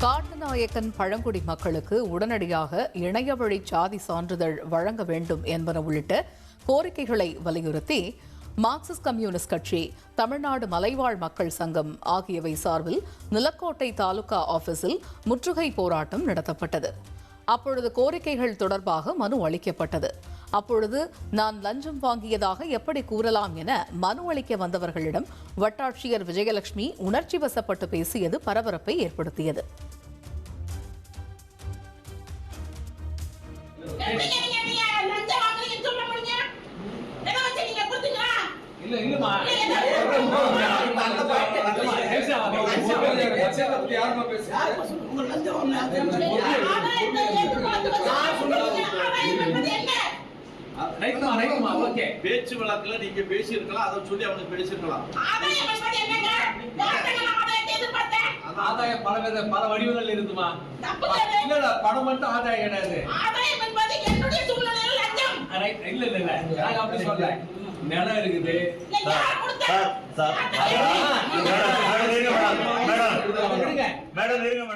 காட்டுநாயக்கன் பழங்குடி மக்களுக்கு உடனடியாக இணையவழி சாதி சான்றிதழ் வழங்க வேண்டும் என்பன உள்ளிட்ட கோரிக்கைகளை வலியுறுத்தி மார்க்சிஸ்ட் கம்யூனிஸ்ட் கட்சி தமிழ்நாடு மலைவாழ் மக்கள் சங்கம் ஆகியவை சார்பில் நிலக்கோட்டை தாலுகா ஆபீஸில் முற்றுகை போராட்டம் நடத்தப்பட்டது. அப்பொழுது கோரிக்கைகள் தொடர்பாக மனு அளிக்கப்பட்டது. அப்பொழுது நான் லஞ்சம் வாங்கியதாக எப்படி கூறலாம் என மனு அளிக்க வந்தவர்களிடம் வட்டாட்சியர் விஜயலட்சுமி உணர்ச்சி வசப்பட்டு பேசியது பரபரப்பை ஏற்படுத்தியது. நீங்க ரைட்மா ரைட்மா ஓகே பேச்சு வழக்குல நீங்க பேசியிருக்கலாம் அதை சொல்லி அவனுக்கு பேசியிருக்கலாம். ஆதாயம் நான் பல வித பல வடிவங்கள் இருக்குமா? இல்ல பணம் மட்டும் ஆதாயம் கிடையாது ஆதாயம் என்பது என்னுடைய சூழ்நிலையில் லஞ்சம். ரைட் இல்ல இல்ல இல்ல. நாங்க அப்படி சொல்ல நிலம் இருக்குது? Madam, madam.